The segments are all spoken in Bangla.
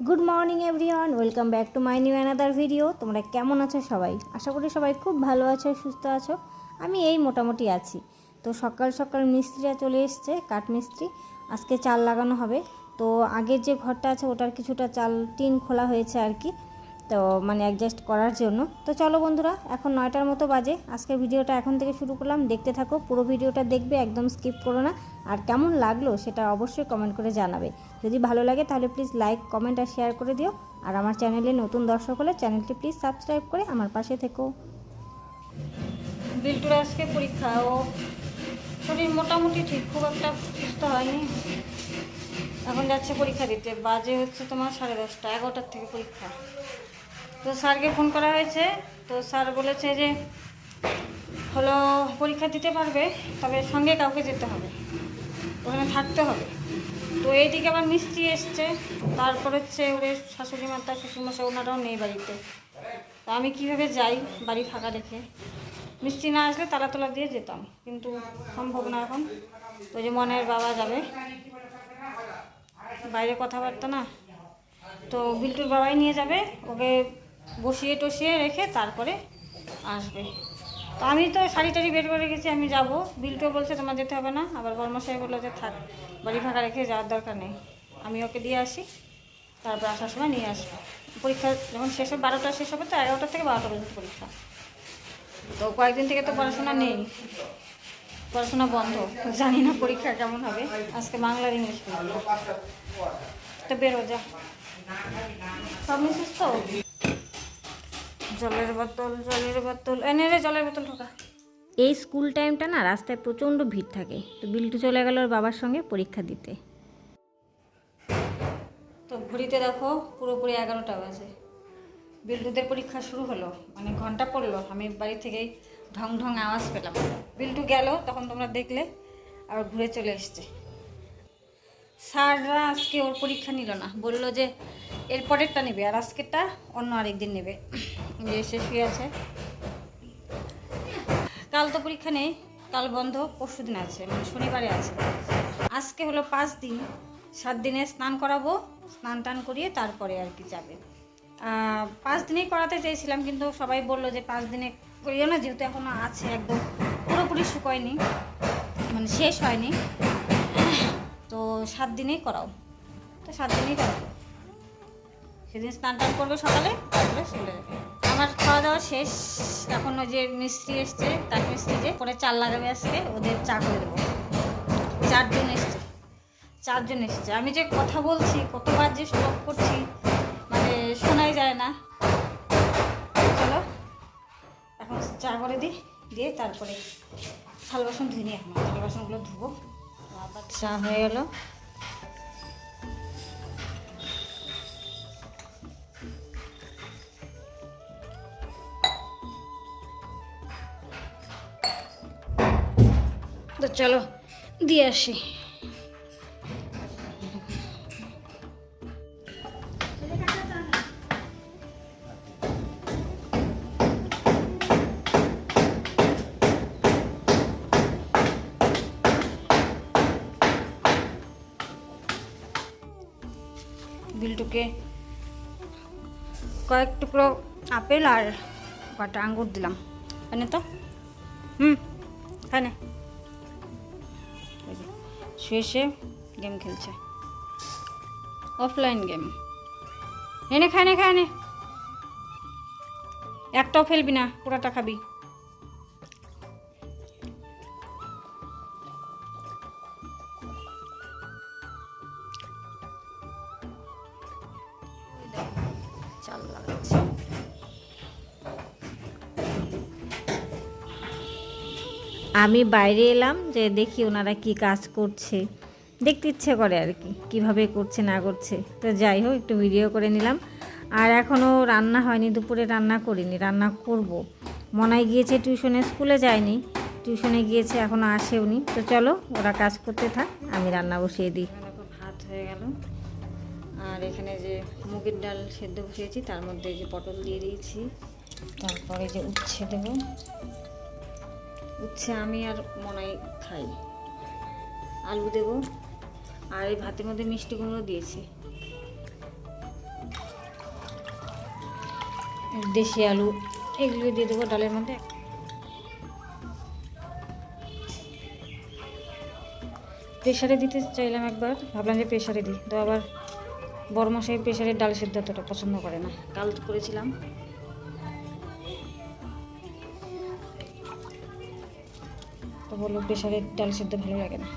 Good morning everyone welcome back to my new another video তোমরা কেমন আছো সবাই? আশা করি সবাই খুব ভালো আছো, সুস্থ আছো। আমি এই মোটামুটি আছি। তো সকাল সকাল মিস্ত্রিরা চলে এসছে, কাঠ মিস্ত্রি। আজকে চাল লাগানো হবে। তো আগের যে ঘরটা আছে, ওটার কিছুটা চাল টিন খোলা হয়েছে আর কি। তো মানে অ্যাডজাস্ট করার জন্য। তো চলো বন্ধুরা, এখন নয়টার মতো বাজে। আজকে ভিডিওটা এখন থেকে শুরু করলাম। দেখতে থাকো, পুরো ভিডিওটা দেখবে, একদম স্কিপ করো না। আর কেমন লাগল সেটা অবশ্যই কমেন্ট করে জানাবে। যদি ভালো লাগে তাহলে প্লিজ লাইক কমেন্ট আর শেয়ার করে দিও। আর আমার চ্যানেলে নতুন দর্শক হলে চ্যানেলটি প্লিজ সাবস্ক্রাইব করে আমার পাশে থেকো। বিল্টুর আজকে পরীক্ষা। ও শরীর মোটামুটি ঠিক, খুব একটা সুস্থ হয়নি। এখন যাচ্ছে পরীক্ষা দিতে। বাজে হচ্ছে তোমার সাড়ে দশটা, এগারোটার থেকে পরীক্ষা। তো স্যারকে ফোন করা হয়েছে। তো স্যার বলেছে যে, হলো পরীক্ষা দিতে পারবে, তবে সঙ্গে কাউকে যেতে হবে। ওখানে থাকতে হবে। তো এইদিকে আবার মিস্ত্রি এসছে। তারপর হচ্ছে ওদের শাশুড়ি মাতা শ্বশুরমশাই ওনারাও নেই বাড়িতে। তো আমি কীভাবে যাই বাড়ি ফাঁকা রেখে? মিষ্টি না আসলে তালা তোলা দিয়ে যেতাম, কিন্তু সম্ভব না এখন। তো যে মনের বাবা যাবে। বাইরে কথাবার্তা না। তো বিল্টুর বাবাই নিয়ে যাবে, ওকে বসিয়ে টসিয়ে রেখে তারপরে আসবে। তো আমি তো শাড়ি টাড়ি বের করে গেছি আমি যাব। বিল্টু বলছে তোমার যেতে হবে না। আবার বর্মশাই বলল যে থাক, বাড়ি ফাঁকা রেখে যাওয়ার দরকার নেই। আমি ওকে দিয়ে আসি, তারপর আসার সময় নিয়ে আসব। পরীক্ষা যখন শেষ হবে, বারোটা শেষ হবে তো এগারোটা থেকে বারোটা পর্যন্ত পরীক্ষা। তো কয়েকদিন থেকে তো পড়াশোনা নেই। পড়াশোনা বন্ধ। জানি না পরীক্ষা কেমন হবে। আজকে বাংলার ইংলিশ তো বেরো, যা। সব মিশিস তো জলের বোতল জলের বোতল। এনে রে জলের বোতল ঢোকা। এই স্কুল টাইমটা না রাস্তায় প্রচণ্ড ভিড় থাকে। তো বিল্টু চলে গেল ওর বাবার সঙ্গে পরীক্ষা দিতে। তো ঘড়িতে দেখো পুরোপুরি এগারোটা বাজে। বিল্টুদের পরীক্ষা শুরু হলো মানে ঘণ্টা পড়ল। আমি বাড়ি থেকেই ঢং ঢং আওয়াজ পেলাম। বিল্টু গেল তখন তোমরা দেখলে আর ঘুরে চলে এসছে। স্যাররা আজকে ওর পরীক্ষা নিল না। বলল যে এর পরেরটা নেবে আর আজকেরটা অন্য আরেকদিন নেবে। যে শেষ হয়ে আছে। কাল তো পরীক্ষা নেই, কাল বন্ধ, পরশু দিন আছে মানে শনিবারে আছে। আজকে হলো পাঁচ দিন, সাত দিনে স্নান করাবো, স্নান টান করিয়ে তারপরে আর কি যাবে। পাঁচ দিনেই করাতে চেয়েছিলাম, কিন্তু সবাই বলল যে পাঁচ দিনে করিও না, যেহেতু এখনও আছে একদম পুরোপুরি শুকোয়নি মানে শেষ হয়নি। তো সাত দিনেই করাও। তো সাত দিনেই করাবো। সেদিন স্নান টান করবে সকালে, তারপরে চলে যাবে। আমার খাওয়া দাওয়া শেষ, এখন ওই যে মিস্ত্রি এসছে, তার মিস্ত্রি যে, পরে চাল লাগাবে আজকে, ওদের চা করে দেবো। চারজন এসছে চারজন এসছে। আমি যে কথা বলছি, কতবার যে স্টপ করছি মানে শোনাই যায় না। চলো, এখন চা করে দিই, দিয়ে তারপরে থাল বাসন ধুই নি এখন। থাল বাসনগুলো ধুবো। আবার চা হয়ে গেল। তো চলো, দিয়ে আসি। বিল্টুকে কয়েক টুকরো আপেল আর কটা আঙ্গুর দিলাম। এনে তো? হুম খানে শুয়ে শুয়ে গেম খেলছে। অফলাইন গেম এনে খায় নে খায় একটাও ফেলবি না, পুরাটা খাবি। আমি বাইরে এলাম যে দেখি ওনারা কি কাজ করছে। দেখতে ইচ্ছে করে আর কি, কীভাবে করছে না করছে। তো যাই হোক, একটু ভিডিও করে নিলাম। আর এখনও রান্না হয়নি, দুপুরে রান্না করিনি, রান্না করব। মনাই গিয়েছে টিউশনে, স্কুলে যায়নি। টিউশনে গিয়েছে এখনও আসেওনি। তো চলো, ওরা কাজ করতে থাক, আমি রান্না বসিয়ে দিই। ভাত হয়ে গেল। আর এখানে যে মুগের ডাল সেদ্ধ বসিয়েছি, তার মধ্যে যে পটল দিয়ে দিয়েছি। তারপরে যে উচ্ছে দেবো। উচ্ছে আমি আর মনাই খাই। আলু দেব। আর এই ভাতের মধ্যে মিষ্টি কুমড়ো দিয়েছি। দেশি আলু এগুলো দিয়ে দেবো ডালের মধ্যে। প্রেশারে দিতে চাইলাম একবার, ভাবলাম যে প্রেশারে দিই। তো আবার বড় মশাই প্রেশারের ডাল সিদ্ধ অতটা পছন্দ করে না। কাল করেছিলাম। বলল প্রেশারের ডাল সেদ্ধ ভালো লাগে না।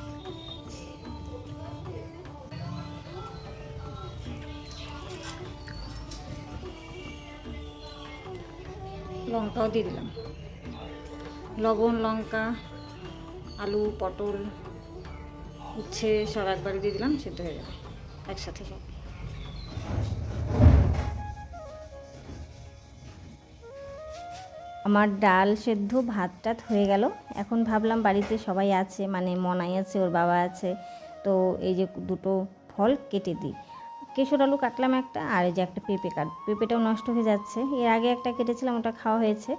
লঙ্কাও দিয়ে দিলাম। লবণ, লঙ্কা, আলু, পটল, উচ্ছে সব একবারে দিয়ে দিলাম, সেদ্ধ হয়ে যাবে একসাথে সব। আমার ডাল সেদ্ধ ভাত টাত হয়ে গেল। এখন ভাবলাম বাড়িতে সবাই আছে মানে মনাই আছে, ওর বাবা আছে। তো এই যে দুটো ফল কেটে দিই। কেশর আলু কাটলাম একটা, আর এই যে একটা পেঁপে কাট, পেঁপেটাও নষ্ট হয়ে যাচ্ছে। এর আগে একটা কেটেছিলাম, ওটা খাওয়া হয়েছে।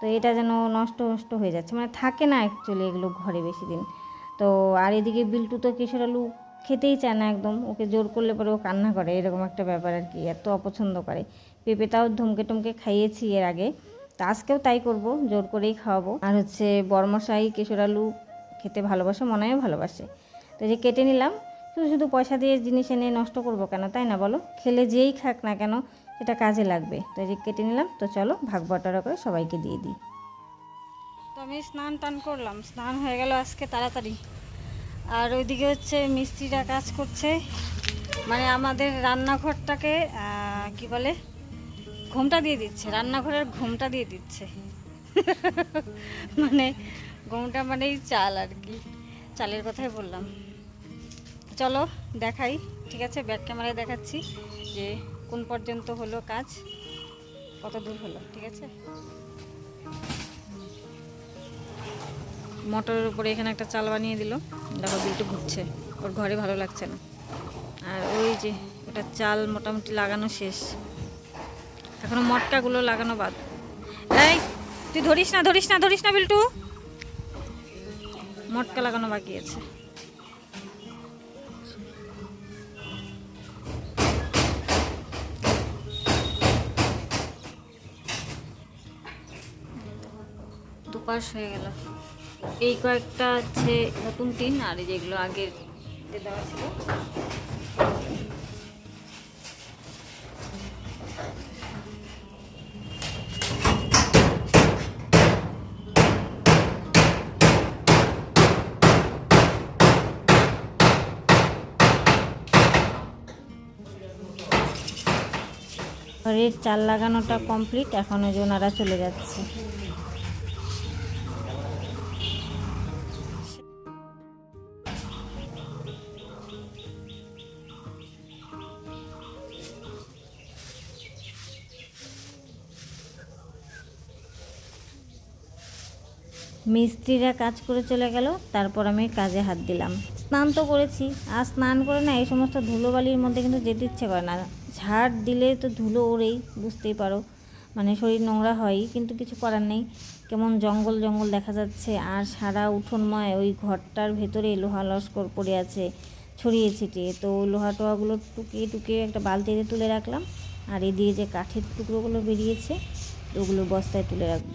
তো এটা যেন নষ্ট নষ্ট হয়ে যাচ্ছে। মানে থাকে না অ্যাকচুয়ালি এগুলো ঘরে বেশি দিন তো আর এদিকে বিল্টু তো কেশর আলু খেতেই চায় না একদম। ওকে জোর করলে পরে ও কান্না করে, এরকম একটা ব্যাপার আর কি, এত অপছন্দ করে। পেঁপেটাও ধমকে টমকে খাইয়েছি এর আগে। তা আজকেও তাই করব, জোর করেই খাওয়াবো। আর হচ্ছে বরমশাই, কেশর আলু খেতে ভালোবাসে মনে হয় ভালোবাসে। তো যে কেটে নিলাম, শুধু শুধু পয়সা দিয়ে জিনিস এনে নষ্ট করব কেন, তাই না বলো? খেলে যেই খাক না কেন, সেটা কাজে লাগবে। তো যে কেটে নিলাম, তো চলো ভাগ বটারা করে সবাইকে দিয়ে দিই। তো আমি স্নান টান করলাম, স্নান হয়ে গেল আজকে তাড়াতাড়ি। আর ওইদিকে হচ্ছে মিস্ত্রিরা কাজ করছে। মানে আমাদের রান্নাঘরটাকে কি বলে? ঘুমটা দিয়ে দিচ্ছে, রান্নাঘরের ঘুমটা দিয়ে দিচ্ছে। মানে ঘুমটা মানেই চাল আর কি, চালের কথাই বললাম। চলো দেখাই, ঠিক আছে ব্যাক ক্যামেরায় দেখাচ্ছি যে কোন পর্যন্ত হলো কাজ, কত দূর হলো, ঠিক আছে? মোটরের উপরে এখানে একটা চাল বানিয়ে দিল, দেখো বিলটু ঘুরছে, ওর ঘরে ভালো লাগছে না। আর ওই যে, ওটা চাল মোটামুটি লাগানো শেষ। এখনও মটকাগুলো লাগানো বাদ। এই, তুই ধরিস না ধরিস না ধরিস না বিল্টু। মটকা লাগানো বাকি আছে। দুপাশ হয়ে গেল। এই কয়েকটা হচ্ছে নতুন টিন, আর যেগুলো আগের দেওয়া ছিল। ঘরের চাল লাগানোটা কমপ্লিট, এখন ওই ওনারা চলে যাচ্ছে। মিস্ত্রিরা কাজ করে চলে গেল, তারপর আমি কাজে হাত দিলাম। স্নান তো করেছি, আর স্নান করে না, এই সমস্ত ধুলোবালির মধ্যে কিন্তু যেতে ইচ্ছে করে না। ঝাড় দিলে তো ধুলো ওড়েই, বুঝতেই পারো। মানে শরীর নোংরা হয়ই, কিন্তু কিছু করার নেই। কেমন জঙ্গল জঙ্গল দেখা যাচ্ছে, আর সারা উঠোনময় ওই ঘরটার ভেতরে লোহা লস্কর পড়ে আছে, ছড়িয়ে ছিটিয়ে। তো লোহা টোহাগুলো টুকিয়ে টুকিয়ে একটা বালতিতে তুলে রাখলাম, আর এ দিয়ে যে কাঠের টুকরোগুলো বেরিয়েছে, ওগুলো বস্তায় তুলে রাখব।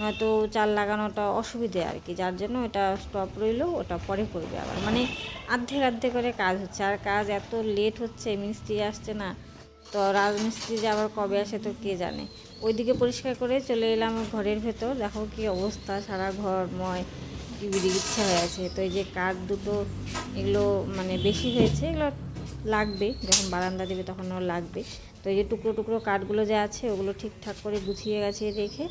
নয়তো চাল লাগানোটা অসুবিধে আর কি, যার জন্য এটা স্টপ রইল, ওটা পরে করবে আবার। মানে আর্ধেক আর্ধেক করে কাজ হচ্ছে, আর কাজ এত লেট হচ্ছে, মিস্ত্রি আসছে না, তো রাজমিস্ত্রি যে আবার কবে আসে তো কে জানে। ওইদিকে পরিষ্কার করে চলে এলাম ঘরের ভেতর, দেখো কি অবস্থা, সারা ঘর ঘরময় বিড়ি ইচ্ছা হয়ে আছে। তো এই যে কাঠ দুটো, এগুলো মানে বেশি হয়েছে, এগুলো লাগবে, যখন বারান্দা দেবে তখন ওর লাগবে। তো এই যে টুকরো টুকরো কাঠগুলো যা আছে, ওগুলো ঠিকঠাক করে গুছিয়ে গাছিয়ে রেখে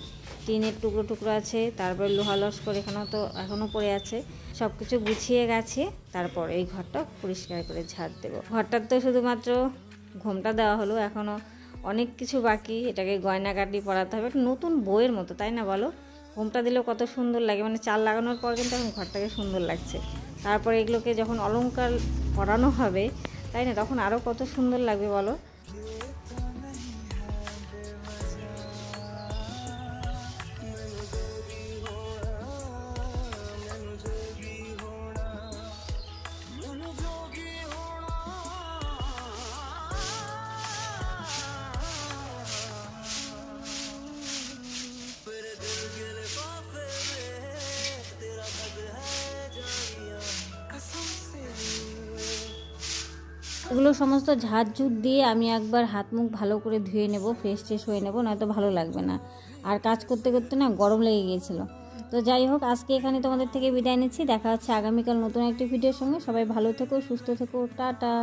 টিনের টুকরো টুকরো আছে, তারপরে লোহা লস্কর এখানেও তো এখনও পড়ে আছে। সব কিছু গুছিয়ে গেছে, তারপর এই ঘরটা পরিষ্কার করে ঝাড় দেবো। ঘরটার তো শুধুমাত্র ঘোমটা দেওয়া হলো এখনও অনেক কিছু বাকি, এটাকে গয়নাগাটি পরাতে হবে, একটা নতুন বইয়ের মতো, তাই না বলো? ঘোমটা দিলেও কত সুন্দর লাগে মানে চাল লাগানোর পর কিন্তু এখন ঘরটাকে সুন্দর লাগছে। তারপরে এগুলোকে যখন অলংকার পরানো হবে, তাই না? তখন আরও কত সুন্দর লাগবে বলো? এগুলো সমস্ত ঝাড়ঝুট দিয়ে আমি একবার হাত মুখ ভালো করে ধুয়ে নেব ফ্রেশ ট্রেশ হয়ে নেব, নয়তো ভালো লাগবে না। আর কাজ করতে করতে না গরম লেগে গিয়েছিল। তো যাই হোক, আজকে এখানে তোমাদের থেকে বিদায় নিচ্ছি। দেখা হচ্ছে আগামীকাল নতুন একটি ভিডিওর সঙ্গে। সবাই ভালো থেকো, সুস্থ থেকো, টাটা।